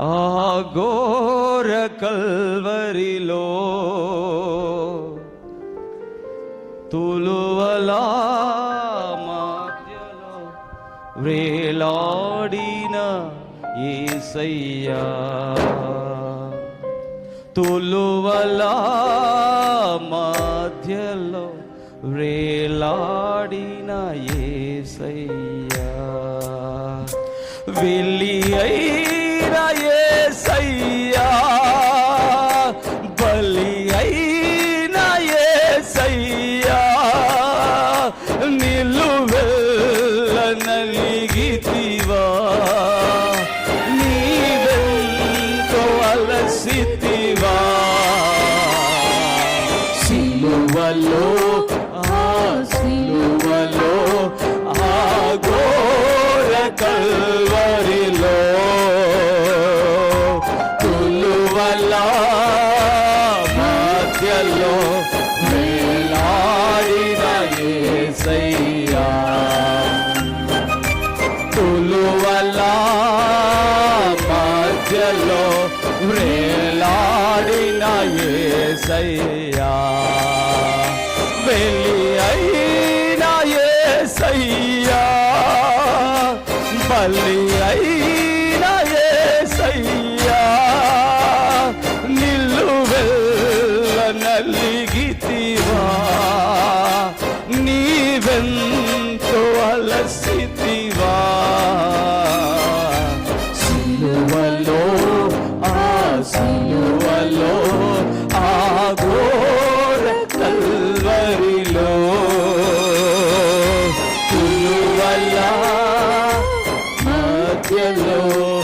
ఆ ఘోర కల్వరిలో తులువలా మాధ్యలో వేలాడిన ఏసయ్యా. తులువలా మధ్యలో వేలాడిన ఏసయ్యా. వెళ్ళి అయిన నిలువెల్ల నలిగితివా? నీవెంతో అలసితివా? సిలువలో ఆ సిలువలో మధ్యలో వ్రేలాడిన ఏసయ్యా. వెళ్ళి అయిన ఏసయ్యా. బలి అయిన యేసయ్యా నిల్లువెల్ల నలిగితివా నీవెంతో సిలువలో ఆ ఘోర కల్వరిలో. తులువల మధ్యలో వేలాడిన